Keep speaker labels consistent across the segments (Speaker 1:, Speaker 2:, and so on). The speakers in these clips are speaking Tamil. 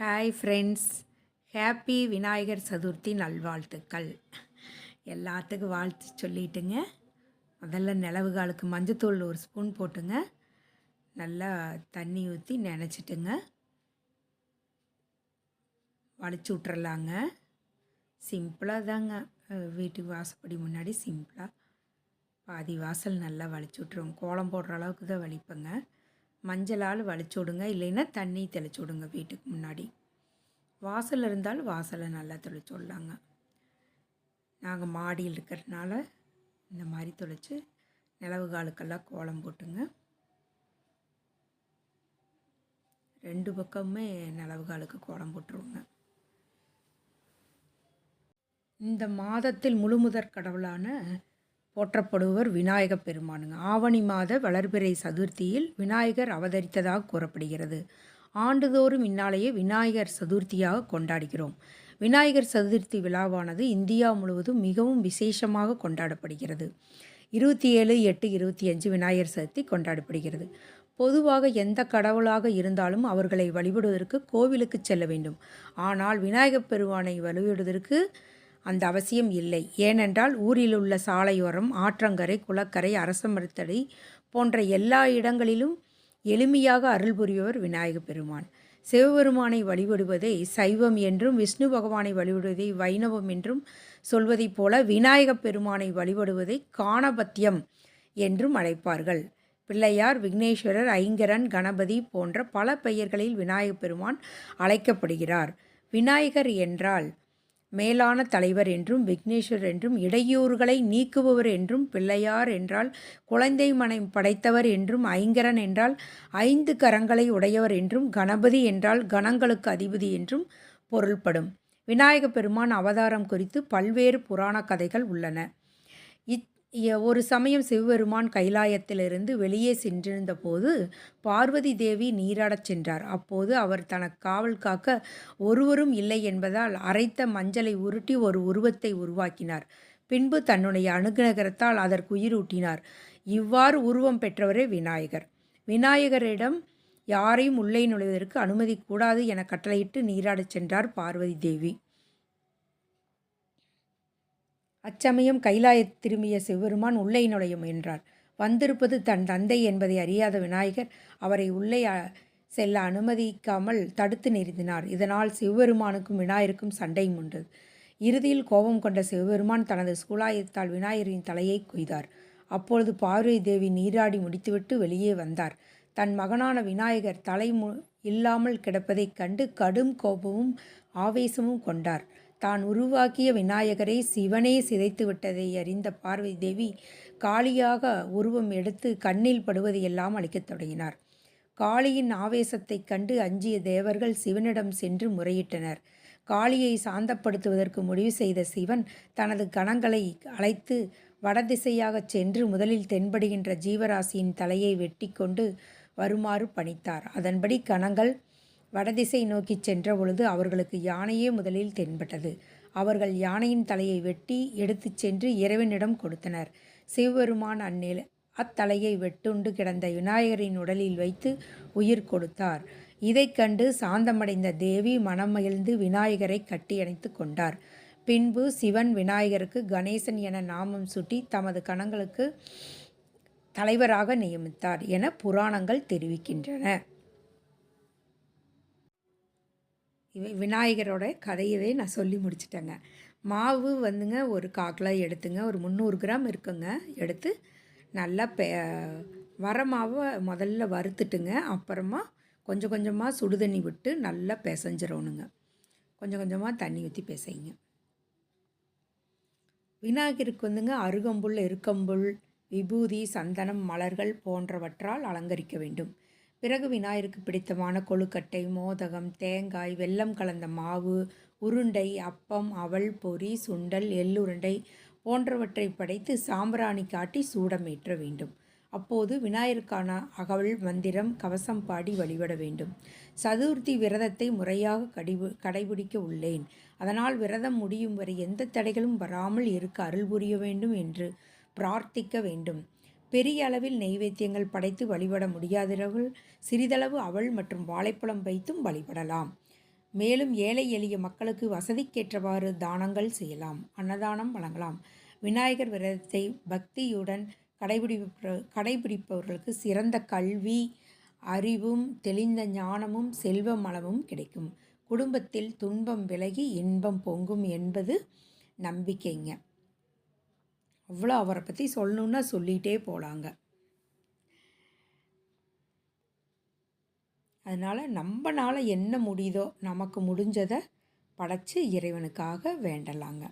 Speaker 1: Hi friends happy Vinayagar Chaturthi நல்வாழ்த்துக்கள் எல்லாத்துக்கும் வாழ்த்து சொல்லிட்டுங்க. முதல்ல நிலவு காலுக்கு மஞ்சத்தூள் ஒரு ஸ்பூன் போட்டுங்க. நல்லா தண்ணி ஊற்றி நினச்சிட்டுங்க. வலிச்சு விட்றலாங்க சிம்பிளாக தாங்க. வீட்டுக்கு வாசப்படி முன்னாடி சிம்பிளாக பாதி வாசல் நல்லா வலிச்சு விட்ருவோம் கோலம் போடுற அளவுக்கு தான் வலிப்பேங்க. மஞ்சளால் வலிச்சு விடுங்க இல்லைன்னா தண்ணி தெளிச்சு விடுங்க வீட்டுக்கு முன்னாடி. வாசல் இருந்தால் வாசலை நல்லா தெளிச்சு விடலாங்க நாங்கள் மாடியில் இருக்கிறதுனால இந்த மாதிரி தொளிச்சு நிலவு காலுக்கெல்லாம் கோலம் போட்டுங்க. ரெண்டு பக்கமுமே நிலவு காலுக்கு கோலம் போட்டுருவோங்க. இந்த மாதத்தில் முழுமுதற் கடவுளான போற்றப்படுவர் விநாயகப் பெருமானுங்க. ஆவணி மாத வளர்பிறை சதுர்த்தியில் விநாயகர் அவதரித்ததாக கூறப்படுகிறது. ஆண்டுதோறும் இந்நாளையே விநாயகர் சதுர்த்தியாக கொண்டாடுகிறோம். விநாயகர் சதுர்த்தி விழாவானது இந்தியா முழுவதும் மிகவும் விசேஷமாக கொண்டாடப்படுகிறது. இருபத்தி ஏழு எட்டு இருபத்தி அஞ்சு விநாயகர் சதுர்த்தி கொண்டாடப்படுகிறது. பொதுவாக எந்த கடவுளாக இருந்தாலும் அவர்களை வழிபடுவதற்கு கோவிலுக்கு செல்ல வேண்டும். ஆனால் விநாயகப் பெருமானை வழிபடுவதற்கு அந்த அவசியம் இல்லை. ஏனென்றால் ஊரில் உள்ள சாலையோரம் ஆற்றங்கரை குளக்கரை அரசமரத்தடி போன்ற எல்லா இடங்களிலும் எளிமையாக அருள் புரியவர் விநாயகப் பெருமான். சிவபெருமானை வழிபடுவதை சைவம் என்றும் விஷ்ணு பகவானை வழிபடுவதை வைணவம் என்றும் சொல்வதைப் போல விநாயகப் பெருமானை வழிபடுவதை காணபத்தியம் என்றும் அழைப்பார்கள். பிள்ளையார் விக்னேஸ்வரர் ஐங்கரன் கணபதி போன்ற பல பெயர்களில் விநாயகப் பெருமான் அழைக்கப்படுகிறார். விநாயகர் என்றால் மேலான தலைவர் என்றும் விக்னேஸ்வர் என்றும் இடையூறுகளை நீக்குபவர் என்றும் பிள்ளையார் என்றால் குழந்தை மனை படைத்தவர் என்றும் ஐங்கரன் என்றால் ஐந்து கரங்களை உடையவர் என்றும் கணபதி என்றால் கணங்களுக்கு அதிபதி என்றும் பொருள்படும். விநாயக பெருமான் அவதாரம் குறித்து பல்வேறு புராண கதைகள் உள்ளன. இத் ஒரு சமயம் சிவபெருமான் கைலாயத்திலிருந்து வெளியே சென்றிருந்த போது பார்வதி தேவி நீராடச் சென்றார். அப்போது அவர் தனக்கு காவல் காக்க ஒருவரும் இல்லை என்பதால் அரைத்த மஞ்சளை உருட்டி ஒரு உருவத்தை உருவாக்கினார். பின்பு தன்னுடைய அனுகிரகத்தால் அதற்கு உயிரூட்டினார் இவ்வாறு உருவம் பெற்றவரே விநாயகர். விநாயகரிடம் யாரையும் உள்ளே நுழைவதற்கு அனுமதி கூடாது என கட்டளையிட்டு நீராடச் சென்றார் பார்வதி தேவி. அச்சமயம் கைலாயத் திரும்பிய சிவபெருமான் உள்ளே நுழைய முயன்றார் வந்திருப்பது தன் தந்தை என்பதை அறியாத விநாயகர் அவரை உள்ளே செல்ல அனுமதிக்காமல் தடுத்து நிறுத்தினார். இதனால் சிவபெருமானுக்கும் விநாயகருக்கும் சண்டையும் உண்டது இறுதியில் கோபம் கொண்ட சிவபெருமான் தனது சூலாயத்தால் விநாயகரின் தலையை கொய்தார். அப்பொழுது பார்வதி தேவி நீராடி முடித்துவிட்டு வெளியே வந்தார். தன் மகனான விநாயகர் தலை மு இல்லாமல் கிடப்பதைக் கண்டு கடும் கோபமும் ஆவேசமும் கொண்டார். தான் உருவாக்கிய விநாயகரை சிவனே சிதைத்து விட்டதை அறிந்த பார்வதி தேவி காளியாக உருவம் எடுத்து கண்ணில் படுவதையெல்லாம் அளிக்கத் தொடங்கினார். காளியின் ஆவேசத்தைக் கண்டு அஞ்சிய தேவர்கள் சிவனிடம் சென்று முறையிட்டனர். காளியை சாந்தப்படுத்துவதற்கு முடிவு செய்த சிவன் தனது கணங்களை அழைத்து வடதிசையாகச் சென்று முதலில் தென்படுகின்ற ஜீவராசியின் தலையை வெட்டி கொண்டு வருமாறு பணித்தார். அதன்படி கணங்கள் வடதிசை நோக்கிச் சென்ற பொழுது அவர்களுக்கு யானையே முதலில் தென்பட்டது. அவர்கள் யானையின் தலையை வெட்டி எடுத்துச் சென்று இறைவனிடம் கொடுத்தனர். சிவபெருமான் அந்நில அத்தலையை வெட்டுண்டு கிடந்த விநாயகரின் உடலில் வைத்து உயிர் கொடுத்தார். இதைக் கண்டு சாந்தமடைந்த தேவி மனம் மகிழ்ந்து விநாயகரை கட்டியணைத்து கொண்டார். பின்பு சிவன் விநாயகருக்கு கணேசன் என நாமம் சூட்டி தமது கணங்களுக்கு தலைவராக நியமித்தார் என புராணங்கள் தெரிவிக்கின்றன. விநாயகரோட கதையவே நான் சொல்லி முடிச்சிட்டேங்க. மாவு வந்துங்க ஒரு காக்கிலோ எடுத்துங்க ஒரு முந்நூறு கிராம் இருக்குங்க. எடுத்து நல்லா பெ வர மாவை முதல்ல வறுத்துட்டுங்க. அப்புறமா கொஞ்சம் கொஞ்சமாக சுடுதண்ணி விட்டு நல்லா பிசைஞ்சிடணுங்க கொஞ்சம் கொஞ்சமாக தண்ணி ஊற்றி பிசைங்க. விநாயகருக்கு வந்துங்க அருகம்புல் எருக்கம்புல் விபூதி சந்தனம் மலர்கள் போன்றவற்றால் அலங்கரிக்க வேண்டும். பிறகு விநாயகருக்கு பிடித்தமான கொழுக்கட்டை மோதகம் தேங்காய் வெல்லம் கலந்த மாவு உருண்டை அப்பம் அவல் பொறி சுண்டல் எள்ளுருண்டை போன்றவற்றை படைத்து சாம்பிராணி காட்டி சூடமேற்ற வேண்டும். அப்போது விநாயகருக்கான அகவல் மந்திரம் கவசம் பாடி வழிபட வேண்டும். சதுர்த்தி விரதத்தை முறையாக கடிபு கடைபிடிக்க உள்ளேன். அதனால் விரதம் முடியும் வரை எந்த தடைகளும் வராமல் இருக்க அருள் புரிய வேண்டும் என்று பிரார்த்திக்க வேண்டும். பெரிய அளவில் நெய்வேத்தியங்கள் படைத்து வழிபட முடியாதவர்கள் சிறிதளவு அவள் மற்றும் வாழைப்பழம் வைத்தும் வழிபடலாம். மேலும் ஏழை எளிய மக்களுக்கு வசதிக்கேற்றவாறு தானங்கள் செய்யலாம் அன்னதானம் வழங்கலாம். விநாயகர் விரதத்தை பக்தியுடன் கடைபிடிப்ப கடைபிடிப்பவர்களுக்கு சிறந்த கல்வி அறிவும் தெளிந்த ஞானமும் செல்வ மலமும் கிடைக்கும். குடும்பத்தில் துன்பம் விலகி இன்பம் பொங்கும் என்பது நம்பிக்கைங்க. அவ்வளோ அவரை பற்றி சொல்லணுன்னா சொல்லிகிட்டே போகலாங்க அதனால் நம்மனால் என்ன முடியுதோ நமக்கு முடிஞ்சதை படைச்சி இறைவனுக்காக வேண்டலாங்க.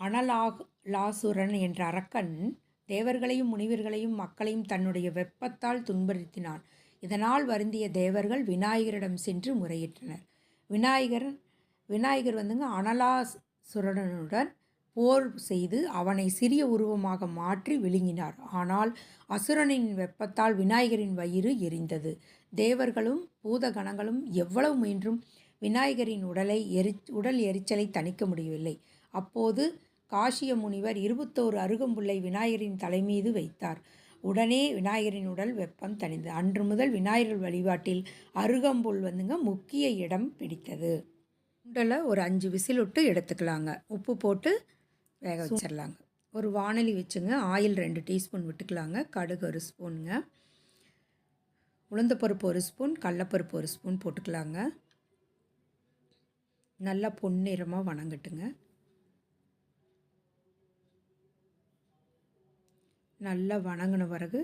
Speaker 1: அனலாக் லாசுரன் என்ற அரக்கன் தேவர்களையும் முனிவர்களையும் மக்களையும் தன்னுடைய வெப்பத்தால் துன்புறுத்தினான். இதனால் வருந்திய தேவர்கள் விநாயகரிடம் சென்று முறையிட்டனர். விநாயகர் விநாயகர் வந்துங்க அனலாசுரனுடன் போர் செய்து அவனை சிறிய உருவமாக மாற்றி விழுங்கினார். ஆனால் அசுரனின் வெப்பத்தால் விநாயகரின் வயிறு எரிந்தது. தேவர்களும் பூதகணங்களும் எவ்வளவு முயன்றும் விநாயகரின் உடலை எரி உடல் எரிச்சலை தணிக்க முடியவில்லை. அப்போது காசிய முனிவர் இருபத்தோரு அருகம்புல்லை விநாயகரின் தலைமீது வைத்தார். உடனே விநாயகரின் உடல் வெப்பம் தணிந்தது. அன்று முதல் விநாயகர் வழிபாட்டில் அருகம்புல் வந்துங்க முக்கிய இடம் பிடித்தது. குண்டலை ஒரு அஞ்சு விசில் விட்டு எடுத்துக்கலாங்க. உப்பு போட்டு வேக வச்சிடலாங்க ஒரு வானொலி வச்சுங்க. ஆயில் ரெண்டு டீஸ்பூன் விட்டுக்கலாங்க. கடுகு ஒரு ஸ்பூனுங்க. உளுந்தப்பருப்பு ஒரு ஸ்பூன் கடலப்பருப்பு ஒரு ஸ்பூன் போட்டுக்கலாங்க. நல்லா பொன்னிறமாக வணங்கட்டுங்க. நல்லா வணங்கின பிறகு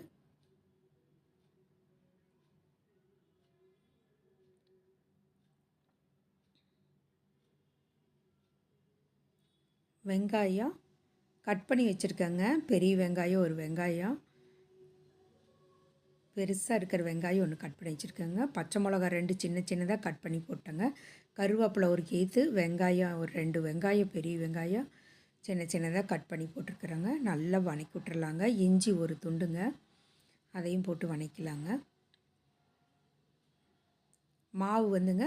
Speaker 1: வெங்காயம் கட் பண்ணி வச்சுருக்கேங்க. பெரிய வெங்காயம் ஒரு வெங்காயம். பெருசாக இருக்கிற வெங்காயம் ஒன்று கட் பண்ணி வச்சுருக்கேங்க. பச்சை மிளகா ரெண்டு சின்ன சின்னதாக கட் பண்ணி போட்டேங்க. கருவேப்பிலை ஒரு கேத்து வெங்காயம் ஒரு ரெண்டு வெங்காயம் பெரிய வெங்காயம் சின்ன சின்னதாக கட் பண்ணி போட்டிருக்குறேங்க. நல்லா வணக்கி விட்டுறலாங்க. இஞ்சி ஒரு துண்டுங்க. அதையும் போட்டு வணக்கலாங்க. மாவு வந்துங்க.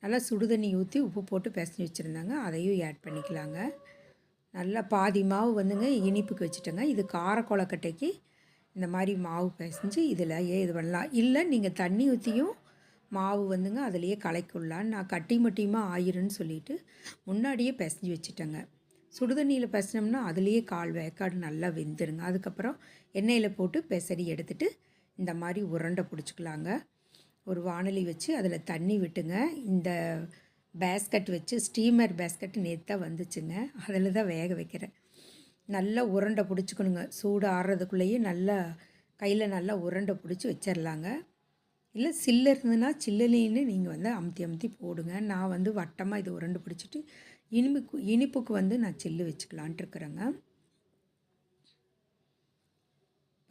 Speaker 1: நல்லா சுடுதண்ணி ஊற்றி உப்பு போட்டு பிசைஞ்சு வச்சுருந்தாங்க. அதையும் ஆட் பண்ணிக்கலாங்க. நல்லா பாதி மாவு வந்துங்க இனிப்புக்கு வச்சுட்டேங்க. இது கார கொலக்கட்டைக்கு இந்த மாதிரி மாவு பிசைஞ்சு இதில் ஏ இது பண்ணலாம். இல்லை நீங்கள் தண்ணி ஊற்றியும் மாவு வந்துங்க அதிலையே கலக்கிடலான்னு நான் கட்டி மட்டியுமாக ஆயிருன்னு சொல்லிட்டு முன்னாடியே பிசைஞ்சு வச்சுட்டேங்க. சுடுதண்ணியில் பிசைனோம்னா அதுலேயே கால் வேக்காடு நல்லா வெந்துருங்க. அதுக்கப்புறம் எண்ணெயில் போட்டு பெசரி எடுத்துகிட்டு இந்த மாதிரி உருண்டை பிடிச்சிக்கலாங்க. ஒரு வானலி வச்சு அதில் தண்ணி விட்டுங்க. இந்த பேஸ்கட் வச்சு ஸ்டீமர் பேஸ்கட் நேற்று தான் வந்துச்சுங்க. அதில் தான் வேக வைக்கிறேன். நல்லா உருண்டை பிடிச்சிக்கணுங்க. சூடு ஆறுறதுக்குள்ளேயே நல்லா கையில் நல்லா உருண்டை பிடிச்சி வச்சிடலாங்க இல்லை சில்லு இருந்ததுன்னா சில்லுலின்னு நீங்கள் வந்து அமுத்தி அமுத்தி போடுங்க. நான் வந்து வட்டமாக இது உருண்டை பிடிச்சிட்டு இனிப்புக்கு இனிப்புக்கு வந்து நான் சில்லு வச்சுக்கலான்ட்டு இருக்கிறேங்க.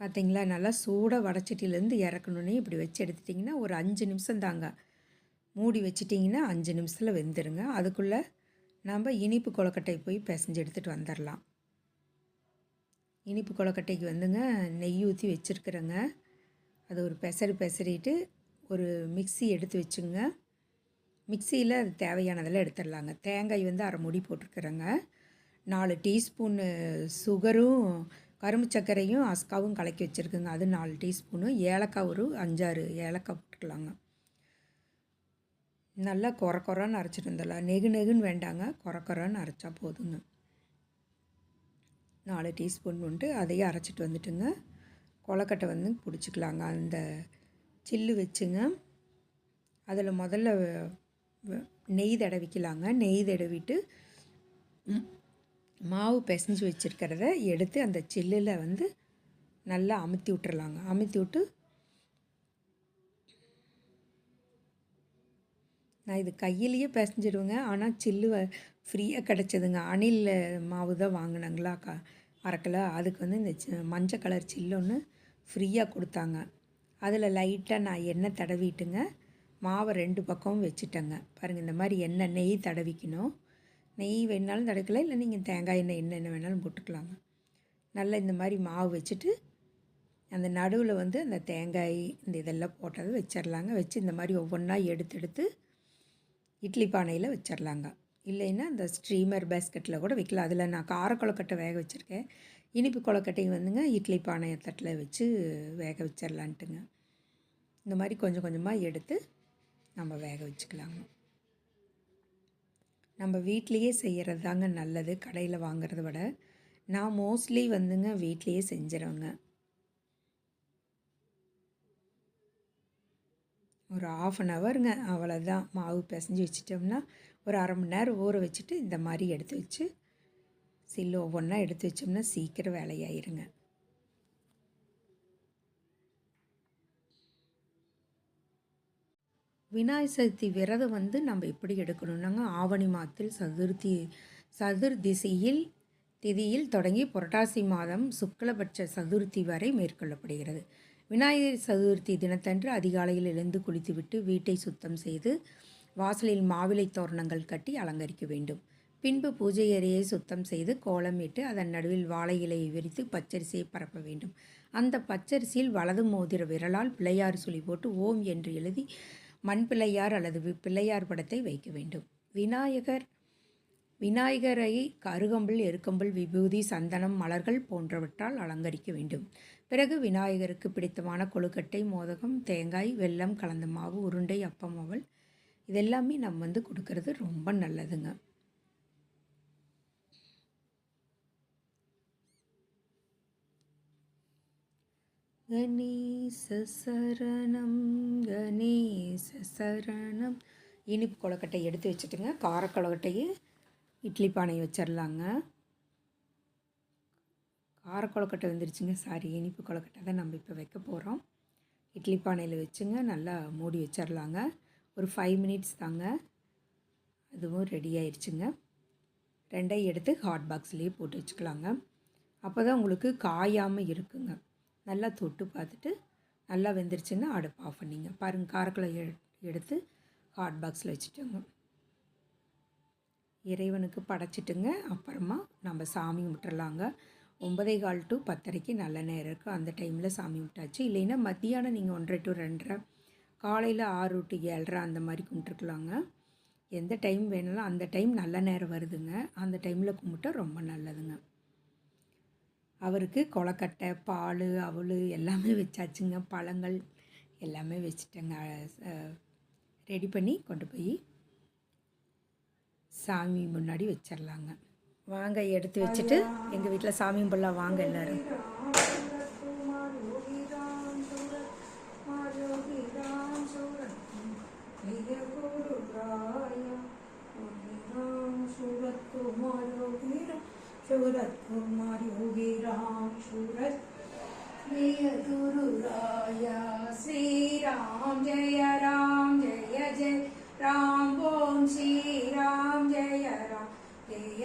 Speaker 1: பார்த்தீங்களா நல்லா சூடாக வடச்சட்டியிலேருந்து இறக்கணுன்னே இப்படி வச்சு எடுத்துட்டிங்கன்னா ஒரு அஞ்சு நிமிஷம் தாங்க. மூடி வச்சிட்டிங்கன்னா அஞ்சு நிமிஷத்தில் வெந்துருங்க. அதுக்குள்ளே நம்ம இனிப்பு கொலக்கட்டை போய் பிசைஞ்சு எடுத்துகிட்டு வந்துடலாம் இனிப்பு கொலக்கட்டைக்கு வந்துங்க நெய் ஊற்றி வச்சுருக்குறேங்க. அது ஒரு பெசரி பெசரிட்டு ஒரு மிக்சி எடுத்து வச்சுங்க. மிக்சியில் அது தேவையானதெல்லாம் எடுத்துடலாங்க தேங்காய் வந்து அரை முடி போட்டிருக்குறேங்க. நாலு டீஸ்பூனு சுகரும் கரும்பு சர்க்கரையும் அஸ்காவும் கலக்கி வச்சுருக்குங்க. அது நாலு டீஸ்பூனு. ஏலக்காய் ஒரு அஞ்சாறு ஏலக்காய் போட்டுக்கலாங்க. நல்லா குற குறன்னு அரைச்சிட்டு வந்துடலாம். நெகு நெகுன்னு வேண்டாங்க. குற குறன்னு அரைச்சா போதுங்க. நாலு டீஸ்பூன் உண்டு. அதையும் அரைச்சிட்டு வந்துட்டுங்க. கொலக்கட்டை வந்து பிடிச்சிக்கலாங்க. அந்த சில்லு வச்சுங்க. அதில் முதல்ல நெய் தடவிக்கலாங்க. நெய் தடவிட்டு மாவு பிசைஞ்சு வச்சுருக்கிறத எடுத்து அந்த சில்லில் வந்து நல்லா அமுத்தி விட்டுறலாங்க. அமுத்தி விட்டு நான் இது கையிலேயே பிசைஞ்சிடுவேங்க. ஆனால் சில்லு ஃப்ரீயாக கிடச்சதுங்க. அணில் மாவு தான் வாங்கினாங்களா க அரைக்கல அதுக்கு வந்து இந்த மஞ்சள் கலர் சில்லு ஒன்று ஃப்ரீயாக கொடுத்தாங்க. அதில் லைட்டாக நான் எண்ணெய் தடவிட்டுங்க. மாவை ரெண்டு பக்கமும் வச்சுட்டேங்க. பாருங்கள் இந்த மாதிரி எண்ணெய் நெய் தடவிக்கணும். நெய் வேணாலும் தடக்கலாம் இல்லை நீங்கள் தேங்காய் எண்ணெய் என்ன என்ன வேணாலும் போட்டுக்கலாங்க. நல்லா இந்த மாதிரி மாவு வச்சுட்டு அந்த நடுவில் வந்து அந்த தேங்காய் இந்த இதெல்லாம் போட்டதை வச்சிடலாங்க வச்சு இந்த மாதிரி ஒவ்வொன்றா எடுத்து எடுத்து இட்லி பானையில் வச்சிடலாங்க இல்லைன்னா அந்த ஸ்ட்ரீமர் பேஸ்கெட்டில் கூட வைக்கலாம். அதில் நான் கார கொழுக்கட்டை வேக வச்சுருக்கேன். இனிப்பு கொழுக்கட்டையும் வந்துங்க இட்லி பானை தட்டில் வச்சு வேக வச்சிடலான்ட்டுங்க இந்த மாதிரி கொஞ்சம் கொஞ்சமாக எடுத்து நம்ம வேக வச்சுக்கலாங்க. நம்ம வீட்லேயே செய்கிறது தாங்க நல்லது. கடையில் வாங்குறத விட நான் மோஸ்ட்லி வந்துங்க வீட்லேயே செஞ்சுருவேங்க. ஒரு ஆஃப் அன் ஹவருங்க அவ்வளோதான் மாவு பிசைஞ்சு வச்சிட்டோம்னா ஒரு அரை மணி நேரம் ஊற வச்சுட்டு இந்த மாதிரி எடுத்து வச்சு சில்லு ஒவ்வொன்றா எடுத்து வச்சோம்னா சீக்கிரம் வேலையாயிருங்க. விநாயகர் சதுர்த்தி விரதம் வந்து நம்ம எப்படி எடுக்கணும்னாங்க ஆவணி மாதத்தில் சதுர்த்தி சதுர்திசையில் திதியில் தொடங்கி புரட்டாசி மாதம் சுக்லபட்ச சதுர்த்தி வரை மேற்கொள்ளப்படுகிறது. விநாயகர் சதுர்த்தி தினத்தன்று அதிகாலையில் எழுந்து குளித்துவிட்டு வீட்டை சுத்தம் செய்து வாசலில் மாவிலை தோரணங்கள் கட்டி அலங்கரிக்க வேண்டும். பின்பு பூஜை அறையை சுத்தம் செய்து கோலமிட்டு அதன் நடுவில் வாழை இலையை விரித்து பச்சரிசியை பரப்ப வேண்டும். அந்த பச்சரிசியில் வலது மோதிர விரலால் பிள்ளையார் சுழி போட்டு ஓம் என்று எழுதி மண் பிள்ளையார் அல்லது பிள்ளையார் படத்தை வைக்க வேண்டும். விநாயகர் விநாயகரை கருகம்பில் எருக்கம்பில் விபூதி சந்தனம் மலர்கள் போன்றவற்றால் அலங்கரிக்க வேண்டும். பிறகு விநாயகருக்கு பிடித்தமான கொழுக்கட்டை மோதகம் தேங்காய் வெல்லம் கலந்த மாவு உருண்டை அப்பம் அவல். இதெல்லாமே நம்ம வந்து கொடுக்கறது ரொம்ப நல்லதுங்க. கணேச சரணம் கணேச சரணம். இனிப்பு கொழுக்கட்டை எடுத்து வச்சுட்டுங்க. கார கொழுக்கட்டையை இட்லி பானை வச்சிடலாங்க கார கொழுக்கட்டை வந்துருச்சுங்க. சாரி இனிப்பு கொழுக்கட்டை தான் நம்ம இப்போ வைக்க போகிறோம் இட்லி பானையில் வச்சுங்க. நல்லா மூடி வச்சிடலாங்க ஒரு ஃபைவ் மினிட்ஸ் தாங்க. அதுவும் ரெடி ஆயிடுச்சுங்க ரெண்டையும் எடுத்து ஹாட் பாக்ஸ்லேயே போட்டு வச்சுக்கலாங்க. அப்போ தான் உங்களுக்கு காயாமல் இருக்குங்க. நல்லா தொட்டு பார்த்துட்டு நல்லா வெந்துருச்சுன்னா அடுப்பு ஆஃப் பண்ணிங்க. பாருங்கள் காரக்குள்ள எடுத்து ஹாட் பாக்ஸில் வச்சுட்டோங்க. இறைவனுக்கு படைச்சிட்டுங்க. அப்புறமா நம்ம சாமி விட்டுறலாங்க ஒன்பதே கால் டு பத்தரைக்கு நல்ல நேரம் இருக்குது அந்த டைமில் சாமி விட்டாச்சு இல்லைன்னா மத்தியானம் நீங்கள் ஒன்றரை டு ரெண்டரை காலையில் ஆறு டு ஏழரை அந்த மாதிரி கும்பிட்டுருக்கலாங்க. எந்த டைம் வேணாலும் அந்த டைம் நல்ல நேரம் வருதுங்க. அந்த டைமில் கும்பிட்டா ரொம்ப நல்லதுங்க. அவருக்கு கொலக்கட்டை பால் அவள் எல்லாமே வச்சாச்சுங்க. பழங்கள் எல்லாமே வச்சுட்டேங்க. ரெடி பண்ணி கொண்டு போய் சாமி முன்னாடி வச்சிடலாங்க வாங்க எடுத்து வச்சுட்டு எங்கள் வீட்டில் சாமி கும்பிடலாம் வாங்க எல்லாரும் सूरत कुमार योगी राम सूरत प्रिय गुरु राया श्री राम जय राम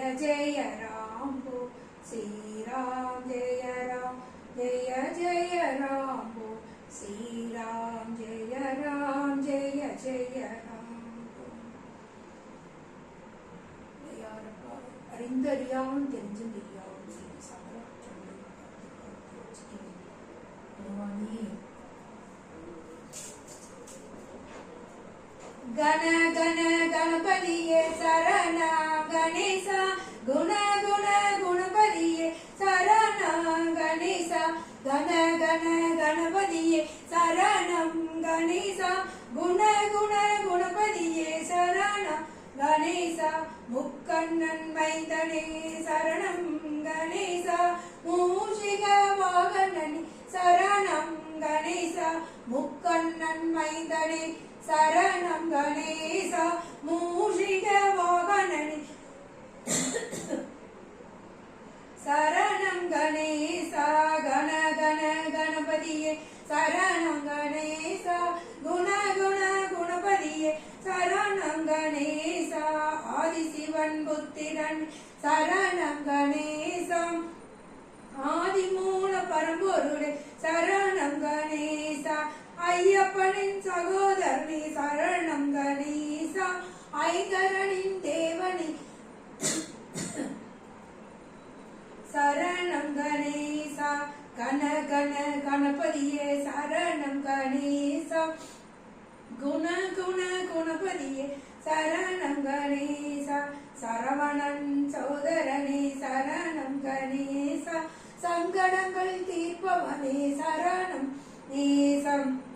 Speaker 1: जय जय राम ओम श्री राम जय राम जय जय राम ओम श्री राम जय राम जय जय राम அறிந்தறியாமல் தெரிஞ்சும் தெரியாமல் செய்த சகல கண கண கணபதியே சரணா கணேசா. குண குண குணபதியே சரணா கணேசா. கண கண கணபதியே சரணம் கணேசா. குண குண குணபதியே சரணா கணேசா. முக்கண்ணன் மைந்தனே சரணம் கணேசா. மூஷிக வாகனனே சரணம் கணேசா. முக்கண்ணன் மைந்தனே சரணம் கணேசா மூஷிக வாகனனே. சரணம் கணேசா கண கண கணபதியே. சரணம் கணேசா குண குண குணபதியே. சரணம் கணேசா ஆதிசிவன் புத்திரன். சரணம் கணேசம் ஆதிமூல பரம்பொருளே. சரணம் கணேசா ஐயப்பனின் சகோதரனே சரணம் கணேசா. ஐங்கரனின் தேவனே. சரணம் கணேசா. கன கன கணபதியே சரணம் கணேசா. குண குண குணபதியே சரணம் கணேசா. சரவணன் சோதரனே சரணம் கணேசா. சங்கடங்கள் தீர்ப்பவனே சரணம் நேசம்.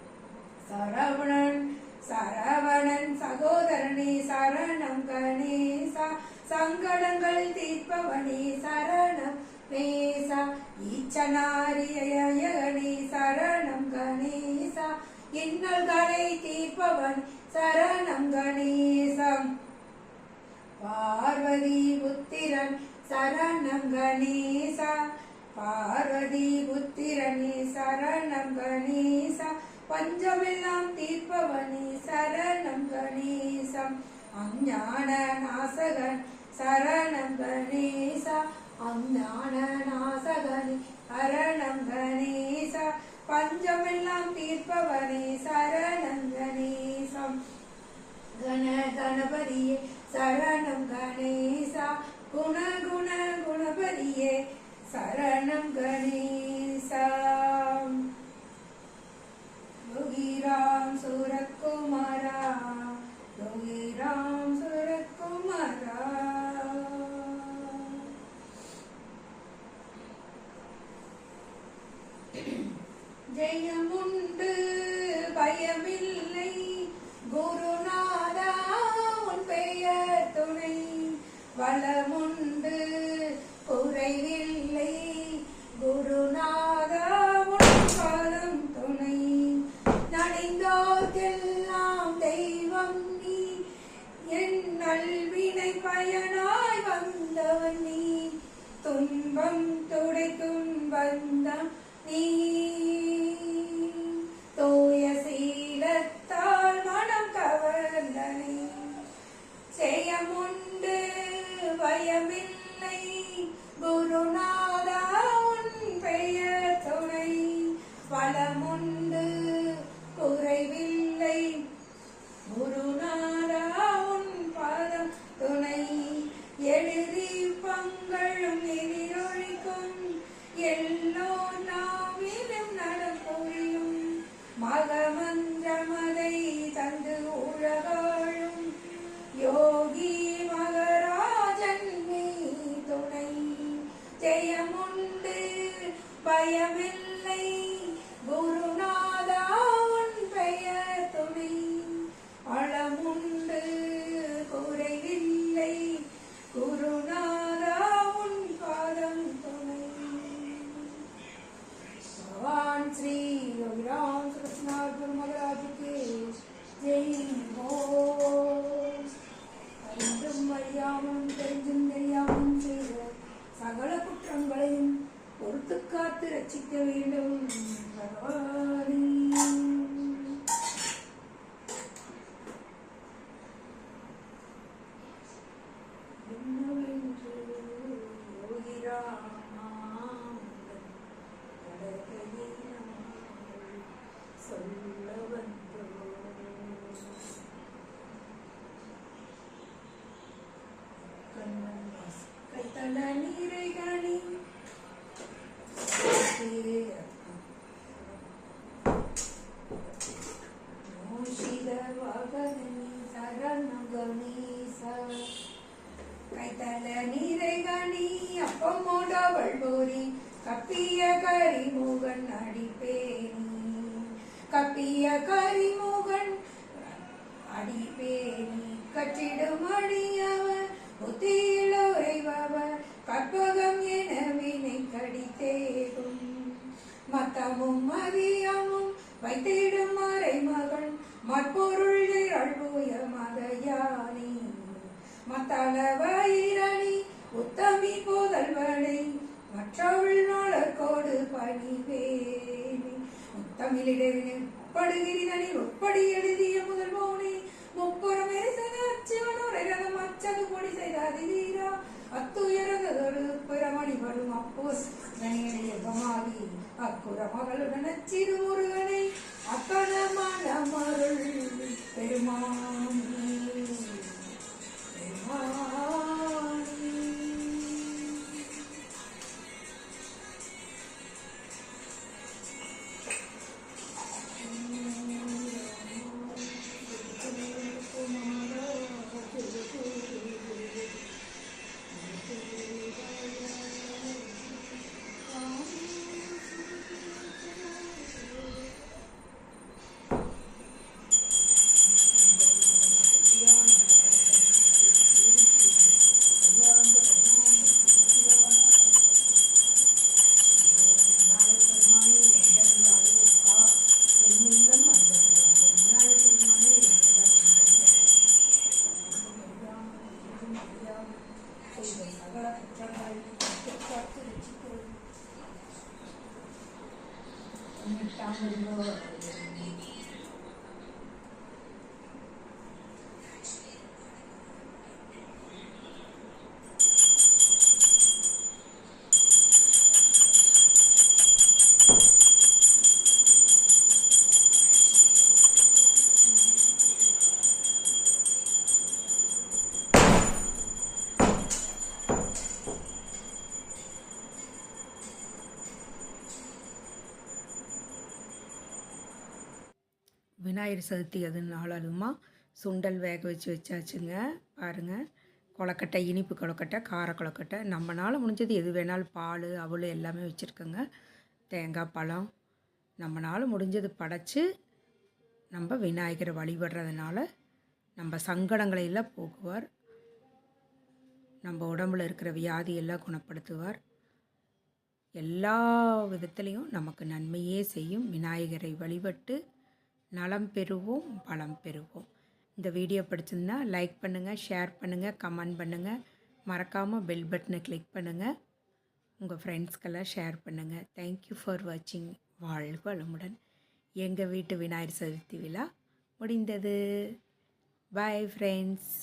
Speaker 2: பஞ்சமெல்லாம் தீர்ப்பவனே சரணம் கணேசம். அஞ்ஞான நாசகன் சரணம் கணேசா. அஞ்ஞான நாசகனே சரணம் கணேசா. பஞ்சமெல்லாம் தீர்ப்பவனே சரணம் கணேசம். கண கணபதியே சரணம் கணேசா. குண குண குணபதியே சரணம் கணேச. யோகிராம் சூரக்குமாரா ராம் சூரக்குமாரா ஜெயமுண்டு பயமில்லை குருநாதா உன் பெயர் துணை வளமுண்டு குறைவில்லை குருநாத மத்தள உத்தமி போதல்வனை மற்றவள் மலர்கோடு பணிவேணி. முத்தமிழிடவினை படுகிரிதனி உட்படி எழுதிய முதல் மௌனி. முப்புறமே எரிசனச்சிவனுரை ரதம் அச்சது பொடி செய்த அதிதீரா அத்துயரதொரு பிறமணி வரும் அப்போஸ் நனியமாகி அக்குற மகளுடன் சிறு முருகனை. அக்கணமான மருள் பெருமானி. பெருமானி Thank you.
Speaker 1: விநாயகர் சதுர்த்தி அது அதுமா சுண்டல் வேக வச்சு வச்சாச்சுங்க. பாருங்கள் கொலக்கட்டை இனிப்பு கொலக்கட்டை கார கொலக்கட்டை நம்மளால் முடிஞ்சது எது வேணாலும் பால் அவள் எல்லாமே வச்சுருக்கோங்க. தேங்காய் பழம். நம்மளால் முடிஞ்சது படைச்சு நம்ம விநாயகரை வழிபடுறதுனால நம்ம சங்கடங்களை எல்லாம் போக்குவார். நம்ம உடம்புல இருக்கிற வியாதியெல்லாம் குணப்படுத்துவார். எல்லா விதத்துலேயும் நமக்கு நன்மையே செய்யும். விநாயகரை வழிபட்டு நலம் பெறுவோம் பலம் பெறுவோம். இந்த வீடியோ பிடிச்சிருந்தா லைக் பண்ணுங்கள் ஷேர் பண்ணுங்கள் கமெண்ட் பண்ணுங்கள் மறக்காமல் பெல் பட்டனை கிளிக் பண்ணுங்கள் உங்கள் ஃப்ரெண்ட்ஸ்க்கெல்லாம் ஷேர் பண்ணுங்கள் தேங்க்யூ ஃபார் வாட்சிங் வாழ்க வளமுடன். எங்கள் வீட்டு விநாயகர் சதுர்த்தி விழா முடிந்தது. Bye friends